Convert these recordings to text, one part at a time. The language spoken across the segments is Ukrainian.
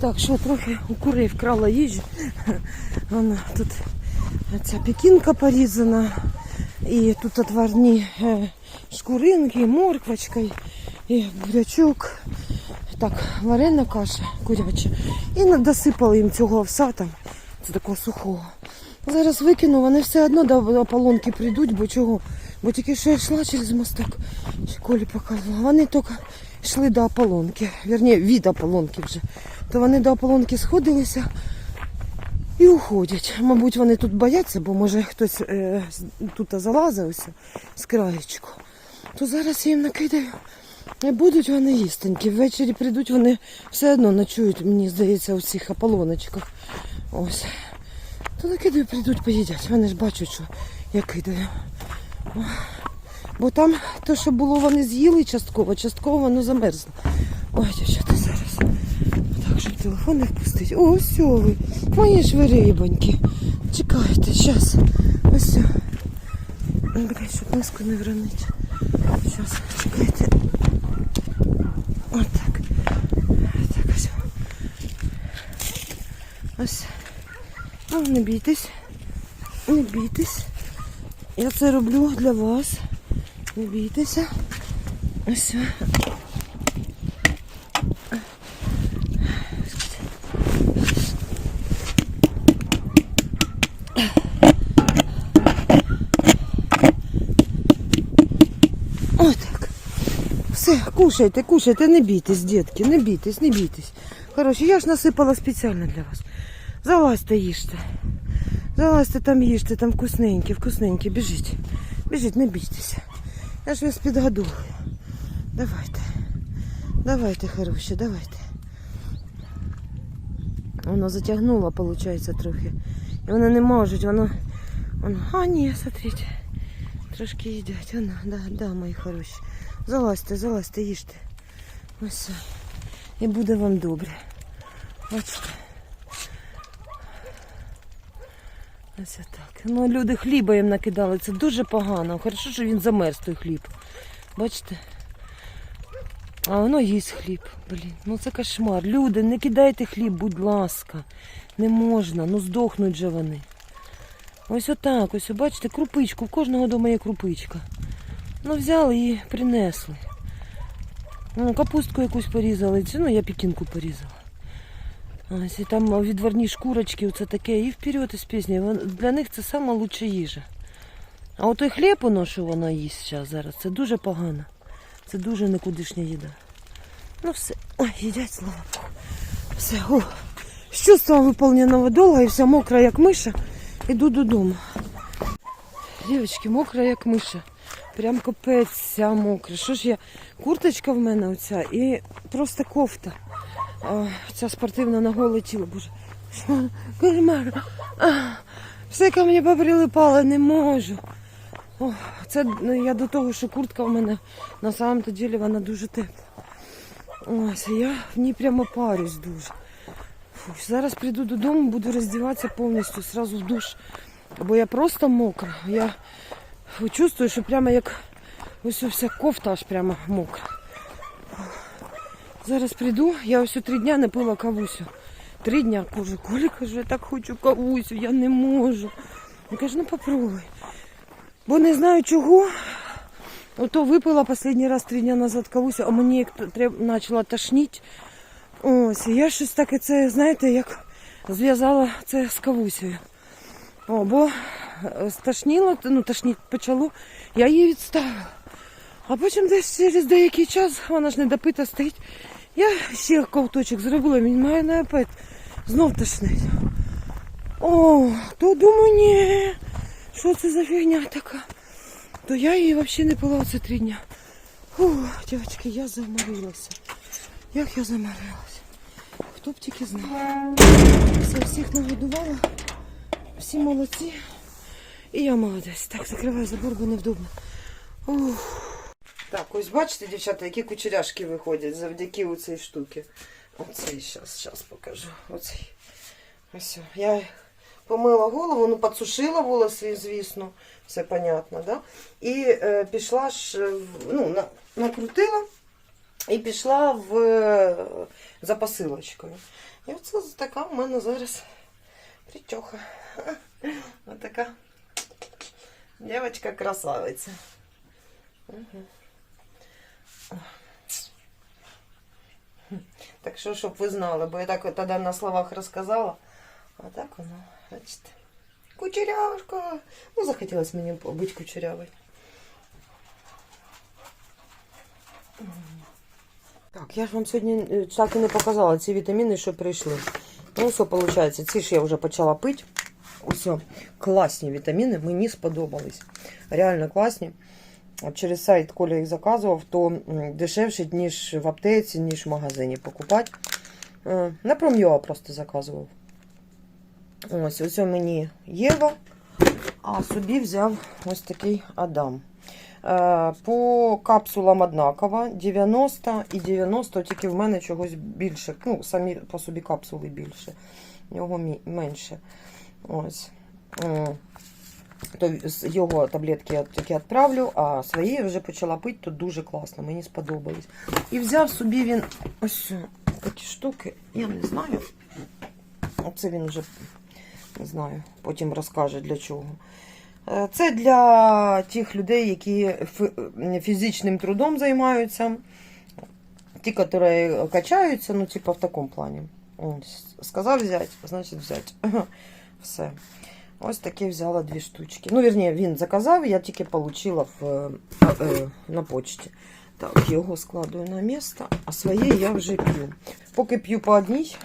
Так, що трохи у курей вкрала їжу. Вона тут ця пекінка порізана. І тут отварні е, шкуринки, морквочка, і- бурячок. Так, варена каша куряча. І досипали їм цього овса там, це такого сухого. Зараз викину, вони все одно до ополонки прийдуть, бо чого? Бо тільки що я йшла через мосток, Колі показувала. Вони тільки йшли до ополонки, вірні, від ополонки вже. То вони до ополонки сходилися і уходять. Мабуть, вони тут бояться, бо може хтось е, тут залазив ось з краєчку. То зараз я їм накидаю. І будуть вони їстенькі. Ввечері прийдуть, вони все одно ночують, мені здається, у цих ополоночках. Ось. То накидаю, прийдуть, поїдять. Вони ж бачать, що я кидаю. Бо там те, що було, вони з'їли частково, частково воно замерзло. Ой, дівчата, зараз. Так, щоб телефон не впустити. О, ось ви. Мої ж ви рибоньки. Чекайте, зараз. Ось. все. Щоб миску не вронити. Зараз, чекайте. От так. Так, ось. Ось. Ну, не бійтесь. Не бійтесь. Я це роблю для вас. Не бійтеся. Ось. Отак. Все, кушайте, кушайте, не бійтесь, дітки, не бійтесь, не бійтесь. Коротше, я ж насипала спеціально для вас. Залазьте, їжте. Залазьте там їжте, там вкусненькі, вкусненькі. Біжіть. Біжіть, не бійтеся. Я ж вас підгодую. Давайте. Давайте, хороші, давайте. Воно затягнуло, виходить, трохи. І воно не можуть, воно. воно... А, ні, смотрите. Трошки їдять. Воно, да, да, мої хороші. Залазьте, залазьте, їжте. Ось. І буде вам добре. Бачите. Ось так. Ну, люди хліба їм накидали. Це дуже погано. Хорошо, що він замерз той хліб. Бачите? А воно їсть хліб. Блін, ну це кошмар. Люди, не кидайте хліб, будь ласка. Не можна, ну здохнуть же вони. Ось отак, ось, бачите, крупичку. В кожного вдома є крупичка. Ну, взяли і принесли. Ну, капустку якусь порізали. Ну, я пекінку порізала. Ось, і там відварні шкурочки, оце таке, і вперед із пісні. Для них це лучша їжа. А от той хліб, воно, що вона їсть зараз, зараз, це дуже погано. Це дуже никудишня їда. Ну все. Ой, їдять, слава Богу. Все, о. З чувством виповненого долга і вся мокра, як миша, іду додому. Дівчатки, мокра, як миша. Прям капець вся мокра. Що ж я? Курточка в мене оця і просто кофта. Ця спортивна на голе тіло, боже. А, Все ко мені поприлипало, не можу. О, це ну, я до того, що куртка в мене на самом то ділі вона дуже тепла. Ось, я в ній прямо парюсь дуже. Фу, зараз прийду додому, буду роздіватися повністю, сразу в душ. Бо я просто мокра. Я чувствую, що прямо як ось вся кофта аж прямо мокра. Зараз прийду, я ось три дня не пила кавусю. Три дня кажу, Коля кажу, я так хочу кавусю, я не можу. Я кажу, ну попробуй. Бо не знаю чого. Ото випила останній раз три дні назад кавусю, а мені як треб- почала тошнити. Ось, я щось таке це, знаєте, як зв'язала це з кавусею. О, бо е, стошніло, ну тошніть почало, я її відставила. А потім десь через деякий час, вона ж не допита стоїть. Я ще ковточок зробила, він має на знов тошнить. О, то думаю, ні, що це за фігня така. То я її взагалі не пила оце три дня. Фу, дівчатки, я заморилася. Як я заморилася. Хто б тільки знав. Все, всіх нагодувала. Всі молодці. І я молодець. Так, закриваю забор, бо невдобно. Ух. Так, ось бачите, дівчата, які кучеряшки виходять завдяки оцій штуці. Оцей, зараз, зараз покажу. Оцей. Ось. Я помила голову, ну підсушила волоси, звісно, все понятно, да? І е, пішла ж, е, ну, на, накрутила і пішла в, е, за посилочкою. І оце така в мене зараз причоха. Ось така дівчинка красавиця. Угу. Так що, щоб ви знали, бо я так тоді на словах розказала. А так воно, бачите. Кучерявушка. Ну, захотілося мені бути кучерявою. Так, я ж вам сьогодні е, так і не показала ці вітаміни, що прийшли. Ну, все, виходить, ці ж я вже почала пити. Усе, класні вітаміни, мені сподобались. Реально класні. Через сайт, коли їх заказував, то дешевше, ніж в аптеці, ніж в магазині покупати. Е, На Пром'юа просто заказував. Ось, ось мені Єва, а собі взяв ось такий Адам. Е, По капсулам однаково 90 і 90, тільки в мене чогось більше. Ну, самі по собі капсули більше, в нього менше. Ось. То його таблетки я тільки відправлю, а свої вже почала пити, то дуже класно, мені сподобались. І взяв собі він ось такі штуки, я не знаю. Оце він вже не знаю, потім розкаже для чого. Е, Це для тих людей, які фізичним трудом займаються. Ті, які качаються, ну, типа в такому плані. Сказав взяти, значить взяти. Все. Ось такі взяла дві штучки. Ну, вірні, він заказав, я тільки отримала в, е, е, на почті. Так, його складую на місце, а своє я вже п'ю. Поки п'ю по одній,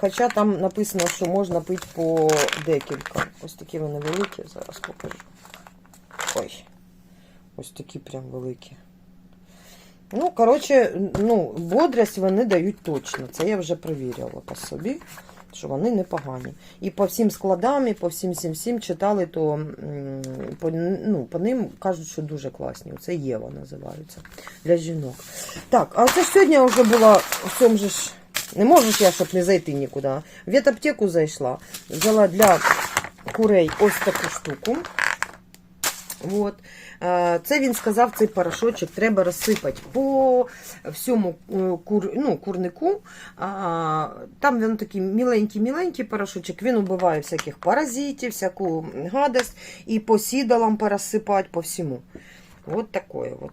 хоча там написано, що можна пити по декілька. Ось такі вони великі, зараз покажу. Ой, ось такі прям великі. Ну, коротше, ну, бодрость вони дають точно. Це я вже перевірила по собі, що вони непогані. І по всім складам, і по всім всім всім читали, то по, ну, по ним кажуть, що дуже класні. Це Єва називаються для жінок. Так, а це ж сьогодні вже була в цьому ж. Не можу я, щоб не зайти нікуди. В аптеку зайшла. Взяла для курей ось таку штуку. От. Е, Це він сказав, цей порошочок треба розсипати по всьому е, кур, ну, курнику. Там він такий міленький-міленький порошочок, він убиває всяких паразитів, всяку гадость, і по сідалам порозсипати по всьому. От такое от.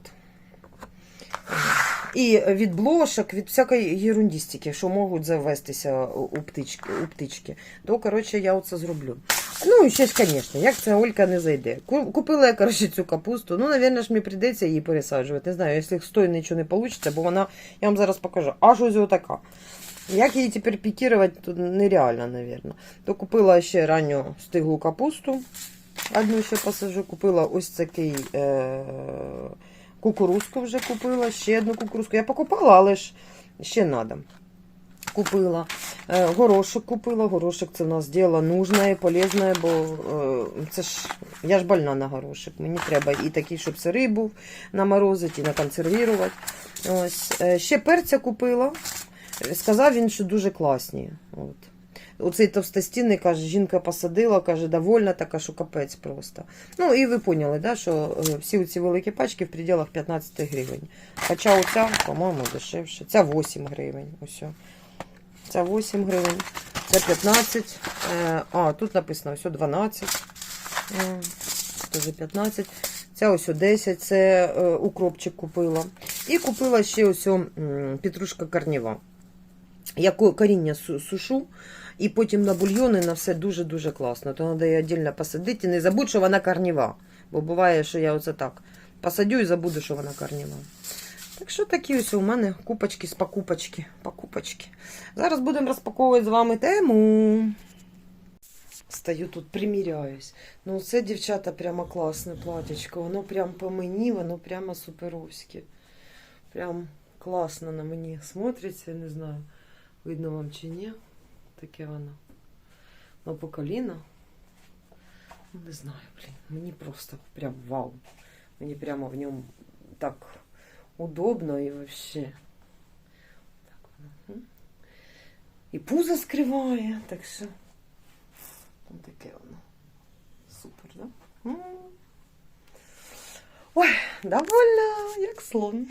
І від блошок, від всякої ерундістики, що можуть завестися у птички, у птички. То, коротше, я оце зроблю. Ну, і ще ж, звісно, як це Олька не зайде. Купила я, коротше, цю капусту. Ну, навірно, ж мені прийдеться її пересаджувати. Не знаю, якщо стой нічого не вийде, бо вона, я вам зараз покажу, аж ось отака. Як її тепер пікірувати, то нереально, навірно. То купила ще ранню стиглу капусту. Одну ще посажу. Купила ось такий е- кукурузку вже купила, ще одну кукурузку. Я покупала, але ж ще треба. Купила. Е, горошок купила. Горошок це у нас діло нужне, полезне, бо е, це ж я ж больна на горошок. Мені треба і такий, щоб сирий був наморозити, і наконсервувати. Ось. Е, ще перця купила. Сказав він, що дуже класні. От. Оцей товстостінний, каже, жінка посадила, каже, довольна така, що капець просто. Ну і ви поняли, да, що всі ці великі пачки в пределах 15 гривень. Хоча оця, по-моєму, дешевше. Ця 8 гривень. Ось. Ця 8 гривень, це 15. Е, А, тут написано ось 12. Е, Це 15. Ця ось 10, це е, укропчик купила. І купила ще ось петрушка корнєва. Я коріння сушу, і потім на бульйони на все дуже-дуже класно. То треба її віддільно посадити. І не забудь, що вона корнєва. Бо буває, що я оце так посадю і забуду, що вона корнєва. Так що такі ось у мене купочки з покупочки. покупочки. Зараз будемо розпаковувати з вами тему. Стою тут, приміряюсь. Ну, це, дівчата, прямо класне платячко. Воно прям по мені, воно прямо суперовське. Прям класно на мені смотриться, не знаю, видно вам чи ні. Таке воно. Ну, по коліна. Не знаю, блін. Мені просто прям вау. Мені прямо в ньому так удобно і вообще. І пузо скриває, так що. Таке воно. Супер, да? Ой, довольна, як слон.